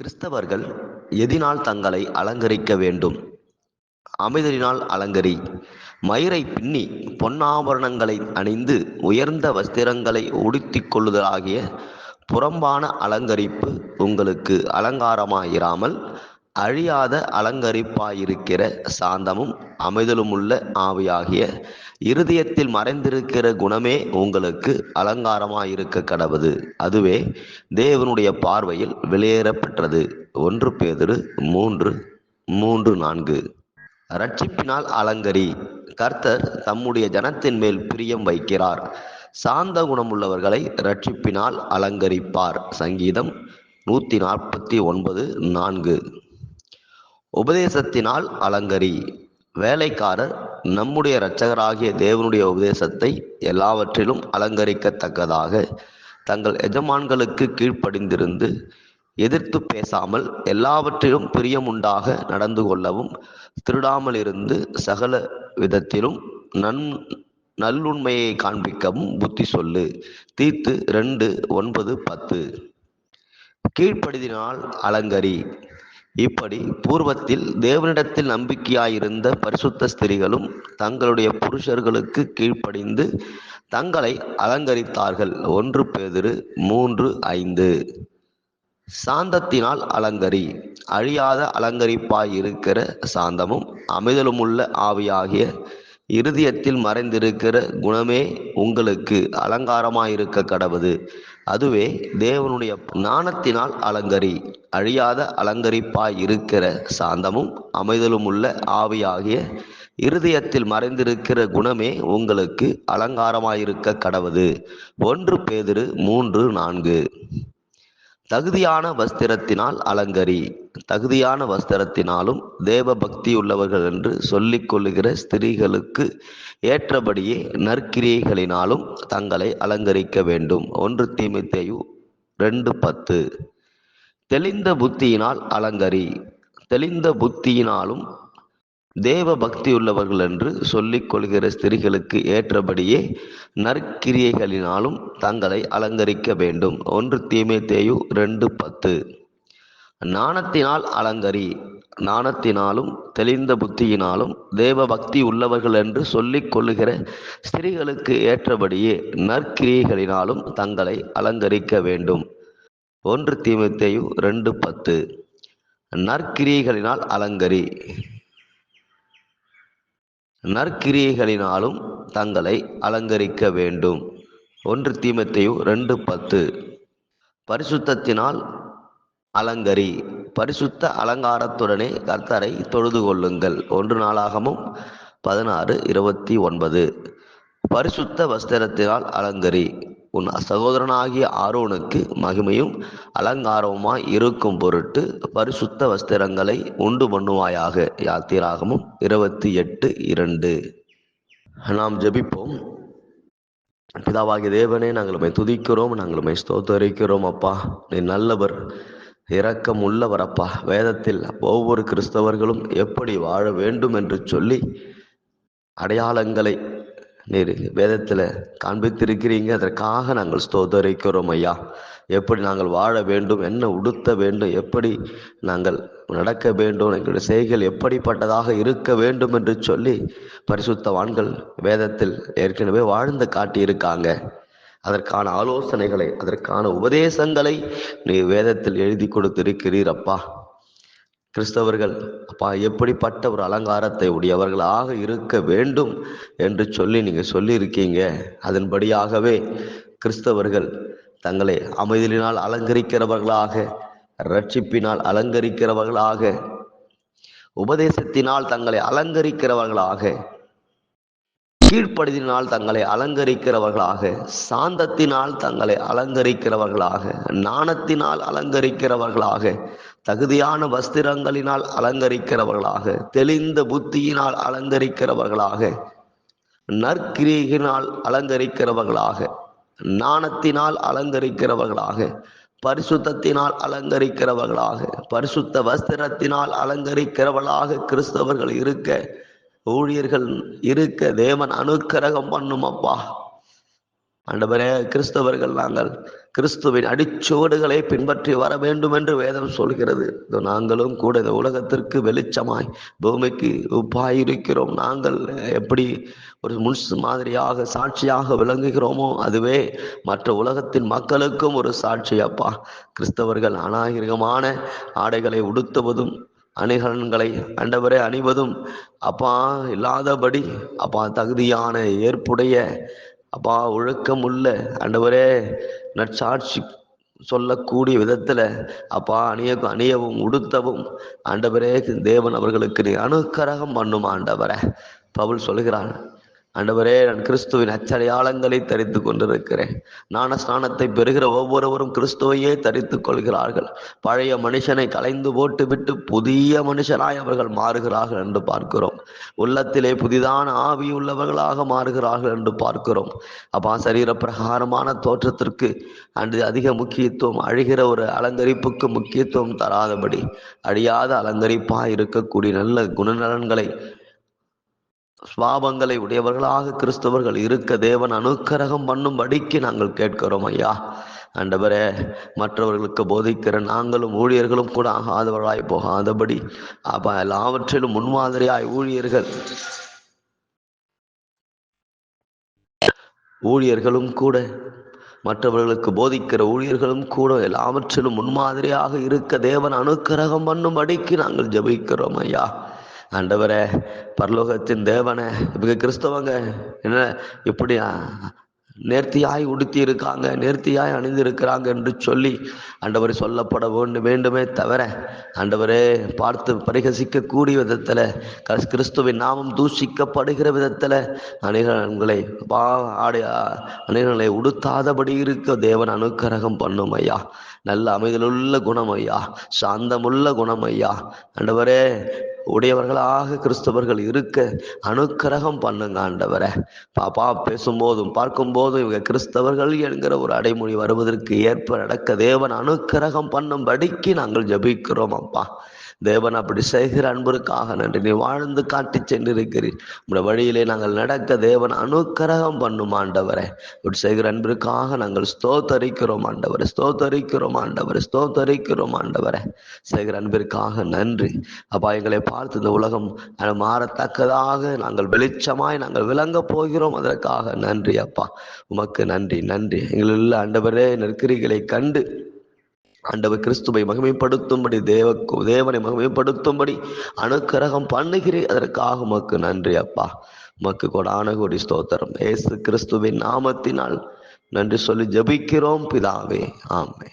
கிறிஸ்தவர்கள் எதினால் தங்களை அலங்கரிக்க வேண்டும். அமைதலினால் அலங்கரி. மயிரை பின்னி பொன்னாபரணங்களை அணிந்து உயர்ந்த வஸ்திரங்களை உடுத்திக் கொள்ளுதலாகிய புறம்பான அலங்கரிப்பு உங்களுக்கு அலங்காரமாயிராமல் அழியாத அலங்கரிப்பாயிருக்கிற சாந்தமும் அமைதலுமுள்ள ஆவியாகிய இருதயத்தில் மறைந்திருக்கிற குணமே உங்களுக்கு அலங்காரமாயிருக்க கடவுது. அதுவே தேவனுடைய பார்வையில் வெளியேறப்பெற்றது. ஒன்று பேதிரு மூன்று மூன்று நான்கு. ரட்சிப்பினால் அலங்கரி. கர்த்தர் தம்முடைய ஜனத்தின் மேல் பிரியம் வைக்கிறார். சாந்த குணமுள்ளவர்களை ரட்சிப்பினால் அலங்கரிப்பார். சங்கீதம் நூத்தி நாற்பத்தி ஒன்பது நான்கு. உபதேசத்தினால் அலங்கரி. வேலைக்காரர் நம்முடைய இரட்சகராகிய தேவனுடைய உபதேசத்தை எல்லாவற்றிலும் அலங்கரிக்கத்தக்கதாக. தங்கள் எஜமான்களுக்கு கீழ்ப்படிந்திருந்து எதிர்த்து பேசாமல் எல்லாவற்றிலும் பிரியமுண்டாக நடந்து கொள்ளவும் திருடாமல் இருந்து சகல விதத்திலும் நன் நல்லுண்மையை காண்பிக்கவும் புத்தி சொல்லு. தீர்த்து ரெண்டு ஒன்பது பத்து. கீழ்ப்படிதினால் அலங்கரி. இப்படி பூர்வத்தில் தேவனிடத்தில் நம்பிக்கையாயிருந்த பரிசுத்த ஸ்திரிகளும் தங்களுடைய புருஷர்களுக்கு கீழ்ப்படிந்து தங்களை அலங்கரித்தார்கள். ஒன்று பேதிரு மூன்று ஐந்து. சாந்தத்தினால் அலங்கரி அழியாத அலங்கரிப்பாய் இருக்கிற சாந்தமும் அமைதலுமுள்ள ஆவியாகிய இருதயத்தில் மறைந்திருக்கிற குணமே உங்களுக்கு அலங்காரமாயிருக்க கடவுது. அதுவே தேவனுடைய ஞானத்தினால் அலங்கரி அழியாத அலங்கரிப்பாய் இருக்கிற சாந்தமும் அமைதலுமுள்ள ஆவியாகிய இருதயத்தில் மறைந்திருக்கிற குணமே உங்களுக்கு அலங்காரமாயிருக்க கடவுது. ஒன்று பேதிரு மூன்று நான்கு. தகுதியான வஸ்திரத்தினால் அலங்கரி தகுதியான வஸ்திரத்தினாலும் தேவ பக்தி உள்ளவர்கள் என்று சொல்லிக் கொள்ளுகிற ஸ்திரீகளுக்கு ஏற்றபடியே நற்கிரியைகளினாலும் தங்களை அலங்கரிக்க வேண்டும். ஒன்று தீமித்தேயு ரெண்டு பத்து. தெளிந்த புத்தியினால் அலங்கரி. தெளிந்த புத்தியினாலும் தேவ பக்தியுள்ளவர்கள் என்று சொல்லிக் கொள்கிற ஸ்திரிகளுக்கு ஏற்றபடியே நற்கிரியைகளினாலும் தங்களை அலங்கரிக்க வேண்டும். ஒன்று தீமேத்தேயு ரெண்டு பத்து. நாணத்தினால் அலங்கரி நாணத்தினாலும் தெளிந்த புத்தியினாலும் தேவ பக்தி உள்ளவர்கள் என்று சொல்லிக் கொள்ளுகிற ஸ்திரீகளுக்கு ஏற்றபடியே நற்கிரியைகளினாலும் தங்களை அலங்கரிக்க வேண்டும். ஒன்று தீமத்தையும் ரெண்டு பத்து. நற்கிரியைகளினால் அலங்கரி. நற்கிரியைகளினாலும் தங்களை அலங்கரிக்க வேண்டும். ஒன்று தீமத்தையும் ரெண்டு பத்து. பரிசுத்தத்தினால் அலங்கரி. பரிசுத்த அலங்காரத்துடனே கர்த்தரை தொழுது கொள்ளுங்கள். ஒன்று நாளாகமும் பதினாறு இருபத்தி ஒன்பது. பரிசுத்த வஸ்திரத்தினால் அலங்கரி. உன் சகோதரனாகிய ஆரோனுக்கு மகிமையும் அலங்காரமுமாய் இருக்கும் பொருட்டு பரிசுத்த வஸ்திரங்களை உண்டு பண்ணுவாயாக. யாத்திராகமும் இருபத்தி எட்டு இரண்டு. நாம் ஜெபிப்போம். பிதாவாகிய தேவனே நாங்கள் துதிக்கிறோம் நாங்கள் ஸ்தோத்தரிக்கிறோம் அப்பா. நீ நல்லவர். இரக்கம் உள்ளவரப்பா வேதத்தில் ஒவ்வொரு கிறிஸ்தவர்களும் எப்படி வாழ வேண்டும் என்று சொல்லி அடையாளங்களை நீர் வேதத்தில் காண்பித்திருக்கிறீங்க. அதற்காக நாங்கள் ஸ்தோதரிக்கிறோம் ஐயா. எப்படி நாங்கள் வாழ வேண்டும் என்ன உடுத்த வேண்டும் எப்படி நாங்கள் நடக்க வேண்டும் எங்களுடைய செய்கள் எப்படிப்பட்டதாக இருக்க வேண்டும் என்று சொல்லி பரிசுத்தவான்கள் வேதத்தில் ஏற்கனவே வாழ்ந்து காட்டியிருக்காங்க. அதற்கான ஆலோசனைகளை அதற்கான உபதேசங்களை நீ வேதத்தில் எழுதி கொடுத்திருக்கிறீர் அப்பா கிறிஸ்தவர்கள் அப்பா எப்படிப்பட்ட ஒரு அலங்காரத்தை உடையவர்களாக இருக்க வேண்டும் என்று சொல்லி நீங்கள் சொல்லியிருக்கீங்க. அதன்படியாகவே கிறிஸ்தவர்கள் தங்களை அமைதலினால் அலங்கரிக்கிறவர்களாக ரட்சிப்பினால் அலங்கரிக்கிறவர்களாக உபதேசத்தினால் தங்களை அலங்கரிக்கிறவர்களாக கீழ்ப்படுத்தினால் தங்களை அலங்கரிக்கிறவர்களாக சாந்தத்தினால் தங்களை அலங்கரிக்கிறவர்களாக நாணத்தினால் அலங்கரிக்கிறவர்களாக தகுதியான வஸ்திரங்களினால் அலங்கரிக்கிறவர்களாக தெளிந்த புத்தியினால் அலங்கரிக்கிறவர்களாக நற்கிரியினால் அலங்கரிக்கிறவர்களாக நாணத்தினால் அலங்கரிக்கிறவர்களாக பரிசுத்தத்தினால் அலங்கரிக்கிறவர்களாக பரிசுத்த வஸ்திரத்தினால் அலங்கரிக்கிறவர்களாக கிறிஸ்தவர்கள் இருக்க ஊழியர்கள் இருக்க தேவன் அனுக்கிரகம் பண்ணும் அப்பா. ஆண்டவரே கிறிஸ்தவர்கள் நாங்கள் கிறிஸ்துவின் அடிச்சுவடுகளை பின்பற்றி வர வேண்டும் என்று வேதம் சொல்கிறது. இதோ நாங்களும் கூட இந்த உலகத்திற்கு வெளிச்சமாய் பூமிக்கு உப்பாயிருக்கிறோம் நாங்கள் எப்படி ஒரு முன்ஸ் மாதிரியாக சாட்சியாக விளங்குகிறோமோ அதுவே மற்ற உலகத்தின் மக்களுக்கும் ஒரு சாட்சி அப்பா. கிறிஸ்தவர்கள் அநாகரிகமான ஆடைகளை உடுத்துவதும் அணிகலன்களை ஆண்டவரே அணிவதும். அப்பா இல்லாதபடி அப்பா தகுதியான ஏற்புடைய அப்பா ஒழுக்கம் உள்ள ஆண்டவரே நற்சாட்சி சொல்லக்கூடிய விதத்துல அப்பா அணிய அணியவும் உடுத்தவும் ஆண்டவரே தேவன் அவர்களுக்கு நீ அனுக்கரகம் பண்ணும் ஆண்டவரை. பவுல் சொல்கிறான் ஆண்டவரே நான் கிறிஸ்துவின் அச்சடையாளங்களை தரித்து கொண்டிருக்கிறேன். ஞான ஸ்நானத்தை பெறுகிற ஒவ்வொருவரும் கிறிஸ்துவையே தரித்து கொள்கிறார்கள். பழைய மனுஷனை கலைந்து போட்டுவிட்டு புதிய மனுஷனாய் அவர்கள் மாறுகிறார்கள் என்று பார்க்கிறோம். உள்ளத்திலே புதிதான ஆவி உள்ளவர்களாக மாறுகிறார்கள் என்று பார்க்கிறோம். அப்பா சரீர பிரகாரமான தோற்றத்திற்கு அன்று அதிக முக்கியத்துவம் அழிகிற ஒரு அலங்கரிப்புக்கு முக்கியத்துவம் தராதபடி அழியாத அலங்கரிப்பாக இருக்கக்கூடிய நல்ல குணநலன்களை சுவாபங்களை உடையவர்களாக கிறிஸ்தவர்கள் இருக்க தேவன் அனுக்கரகம் பண்ணும்படிக்கு நாங்கள் கேட்கிறோம் ஐயா. ஆண்டவரே மற்றவர்களுக்கு போதிக்கிற நாங்களும் ஊழியர்களும் கூட ஆகாதவர்களாய் போகாதபடி அப்ப எல்லாவற்றிலும் முன்மாதிரியாய் ஊழியர்கள். ஊழியர்களும் கூட மற்றவர்களுக்கு போதிக்கிற ஊழியர்களும் கூட எல்லாவற்றிலும் முன்மாதிரியாக இருக்க தேவன் அனுக்கிரகம் பண்ணும்படிக்கு நாங்கள் ஜெபிக்கிறோம் ஐயா. ஆண்டவரே பரலோகத்தின் தேவனே இவங்க கிறிஸ்தவங்க என்ன இப்படி நேர்த்தியாய் உடுத்தி இருக்காங்க நேர்த்தியாய் அணிந்திருக்கிறாங்க என்று சொல்லி ஆண்டவர் சொல்லப்பட வேண்டும் வேண்டுமே தவிர ஆண்டவரே பார்த்து பரிகசிக்கக்கூடிய விதத்துல கஸ்- கிறிஸ்துவின் நாமம் தூஷிக்கப்படுகிற விதத்துல அணிகலன்களை பா ஆடையா அணிகலனை உடுத்தாதபடி இருக்க தேவன் அனுக்கரகம் பண்ணும் ஐயா. நல்ல அமைதலுள்ள குணம் ஐயா சாந்தமுள்ள குணம் ஐயா ஆண்டவரே உடையவர்களாக கிறிஸ்தவர்கள் இருக்க அனுக்கிரகம் பண்ணுங்க ஆண்டவரே. பாப்பா பேசும்போதும் பார்க்கும்போதும் இவங்க கிறிஸ்தவர்கள் என்கிற ஒரு அடைமொழி வருவதற்கு ஏற்ப நடக்க தேவன் அனுக்கிரகம் பண்ணும்படிக்கு நாங்கள் ஜெபிக்கிறோம் அப்பா. தேவன் அப்படி செய்கிற அன்பிற்காக நன்றி. நீ வாழ்ந்து காட்டி சென்றிருக்கிறீர். உடைய வழியிலே நாங்கள் நடக்க தேவன் அனுக்கிரகம் பண்ணும் ஆண்டவரே. இப்படி செய்கிற அன்பிற்காக நாங்கள் ஸ்தோத்தரிக்கிறோம் ஆண்டவரே. ஸ்தோத்தரிக்கிறோம் ஆண்டவரே. ஸ்தோத்தரிக்கிறோம் ஆண்டவரே. செய்கிற அன்பிற்காக நன்றி. அப்பா எங்களை பார்த்து இந்த உலகம் மாறத்தக்கதாக நாங்கள் வெளிச்சமாய் நாங்கள் விளங்க போகிறோம். அதற்காக நன்றி அப்பா. உமக்கு நன்றி நன்றி. எங்களுள்ள ஆண்டவரே நெருக்கரிகளை கண்டு ஆண்டவர் கிறிஸ்துவை மகிமைப்படுத்தும்படி தேவ தேவனை மகிமைப்படுத்தும்படி அனுக்கிரகம் பண்ணுகிறேன் அதற்காக உமக்கு நன்றி அப்பா. உமக்கு கொடான கோடி ஸ்தோத்திரம். ஏசு கிறிஸ்துவின் நாமத்தினால் நன்றி சொல்லி ஜபிக்கிறோம். பிதாவே ஆமே